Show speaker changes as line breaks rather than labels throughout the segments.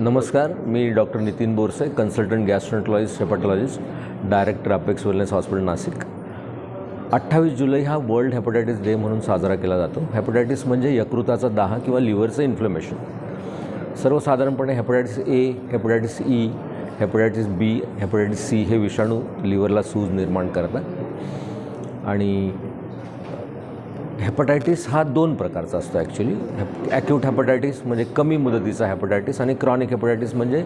नमस्कार मी doctor Nitin Borse consultant gastroenterologist hepatologist director Apex wellness hospital Nashik. अठ्ठावीस जुलै हा वर्ल्ड हेपॅटायटिस डे म्हणून साजरा केला जातो. हेपॅटायटिस म्हणजे यकृताचा दहा किंवा लिव्हरचं इन्फ्लेमेशन सर्वसाधारणपणे hepatitis A hepatitis E hepatitis B hepatitis C हे विषाणू लिव्हरला सूज निर्माण करतात. आणि हेपटायटिस हा दोन प्रकारचा असतो ॲक्च्युली हेप ॲक्यूट हेपटायटिस म्हणजे कमी मुदतीचा हेपटायटिस आणि क्रॉनिक हेपटायटिस म्हणजे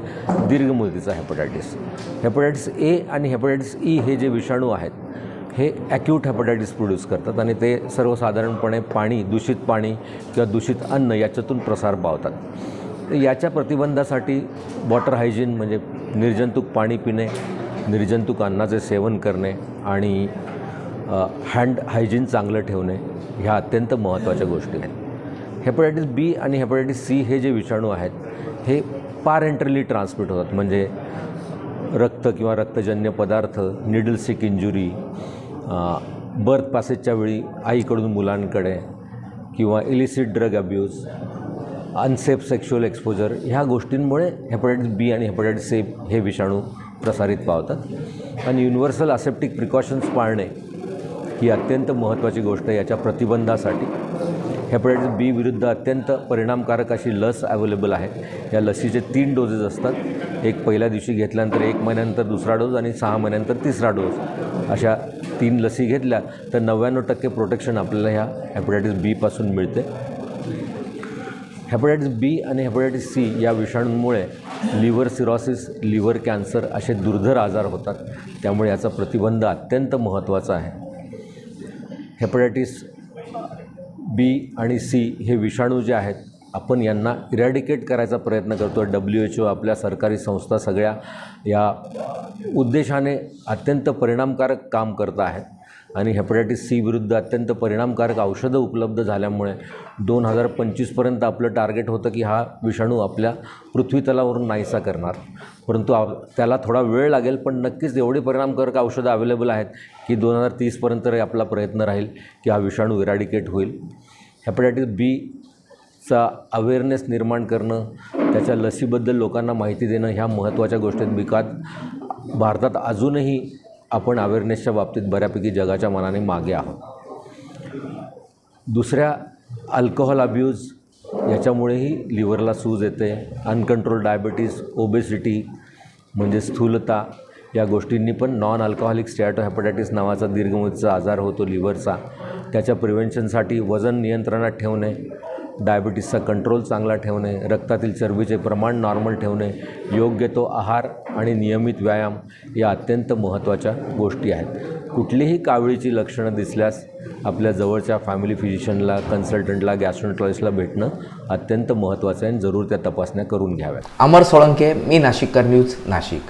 दीर्घ मुदतीचा हेपटायटिस हेपटायटिस ए आणि हेपटायटिस ई e हे जे विषाणू आहेत हे ॲक्यूट हेपटायटिस प्रोड्यूस करतात आणि ते सर्वसाधारणपणे पाणी दूषित पाणी किंवा दूषित अन्न याच्यातून प्रसार पावतात. याच्या प्रतिबंधासाठी वॉटर हायजीन म्हणजे निर्जंतुक पाणी पिणे निर्जंतुक अन्नाचे सेवन करणे आणि हँड हायजीन चांगलं ठेवणे ह्या अत्यंत महत्त्वाच्या गोष्टी आहेत. हेपॅटायटिस बी आणि हेपॅटायटिस सी हे जे विषाणू आहेत हे पारेंटरली ट्रान्समिट होतात. म्हणजे रक्त किंवा रक्तजन्य पदार्थ निडल सिक इंजुरी बर्थ पासेजच्या वेळी आईकडून मुलांकडे किंवा illicit drug abuse unsafe sexual exposure ह्या गोष्टींमुळे हेपॅटायटिस बी आणि हेपॅटायटिस सी हे विषाणू प्रसारित पावतात. आणि युनिव्हर्सल असेप्टिक प्रिकॉशन्स पाळणे ही अत्यंत महत्त्वाची गोष्ट आहे याच्या प्रतिबंधासाठी. हेपॅटायटिस बी विरुद्ध अत्यंत परिणामकारक अशी लस अवेलेबल आहे. या लसीचे तीन डोजेस असतात. एक पहिल्या दिवशी घेतल्यानंतर एक महिन्यानंतर दुसरा डोस आणि सहा महिन्यानंतर तिसरा डोस अशा तीन लसी घेतल्या तर नव्याण्णव टक्के प्रोटेक्शन आपल्याला ह्या हेपॅटायटिस बीपासून मिळते. हेपॅटायटिस बी आणि हेपेटायटिस सी या विषाणूंमुळे लिव्हर सिरॉसिस लिव्हर कॅन्सर असे दुर्धर आजार होतात. त्यामुळे याचा प्रतिबंध अत्यंत महत्त्वाचा आहे. हेपॅटायटिस बी आणि सी हे विषाणू जे आहेत आपण यांना इरॅडिकेट करायचा प्रयत्न करतो. आहे डब्ल्यू एच ओ आपल्या सरकारी संस्था सगळ्या या उद्देशाने अत्यंत परिणामकारक काम करत आहेत. आणि हेपॅटायटिस सी विरुद्ध अत्यंत परिणामकारक औषधं उपलब्ध झाल्यामुळे दोन हजार पंचवीसपर्यंत आपलं टार्गेट होतं की हा विषाणू आपल्या पृथ्वीतलावरून नाहीसा करणार. परंतु आ त्याला थोडा वेळ लागेल पण नक्कीच एवढी परिणामकारक औषधं अवेलेबल आहेत की दोन हजार तीसपर्यंत आपला प्रयत्न राहील की हा विषाणू इरॅडिकेट होईल. हेपॅटायटिस चा अवेअरनेस निर्माण करणं त्याच्या लसीबद्दल लोकांना माहिती देणं ह्या महत्त्वाच्या गोष्टी आहेत भारतात अजूनही आपण अवेअरनेसच्या बाबतीत बऱ्यापैकी जगाच्या मनाने मागे आहोत. दुसऱ्या अल्कोहोल अब्यूज याच्यामुळेही लिव्हरला सूज येते. अनकंट्रोल डायबिटीस ओबेसिटी म्हणजे स्थूलता या गोष्टींनी पण नॉन अल्कोहोलिक स्टॅटो हेपॅटायटिस नावाचा दीर्घमुदतीचा आजार होतो लिव्हरचा त्याच्या प्रिव्हेन्शनसाठी वजन नियंत्रणात ठेवणे डायबिटीसचा कंट्रोल चांगला ठेवणे रक्तातील चरबीचे प्रमाण नॉर्मल ठेवणे योग्य तो आहार आणि नियमित व्यायाम या अत्यंत महत्त्वाच्या गोष्टी आहेत. कुठलीही कावळीची लक्षणं दिसल्यास आपल्या जवळच्या फॅमिली फिजिशियनला कन्सल्टंटला गॅस्ट्रोनॉटॉलॉजिस्टला भेटणं अत्यंत महत्त्वाचं आहे आणि जरूर त्या तपासण्या करून घ्याव्यात.
अमर सोळंके मी नाशिककर न्यूज नाशिक.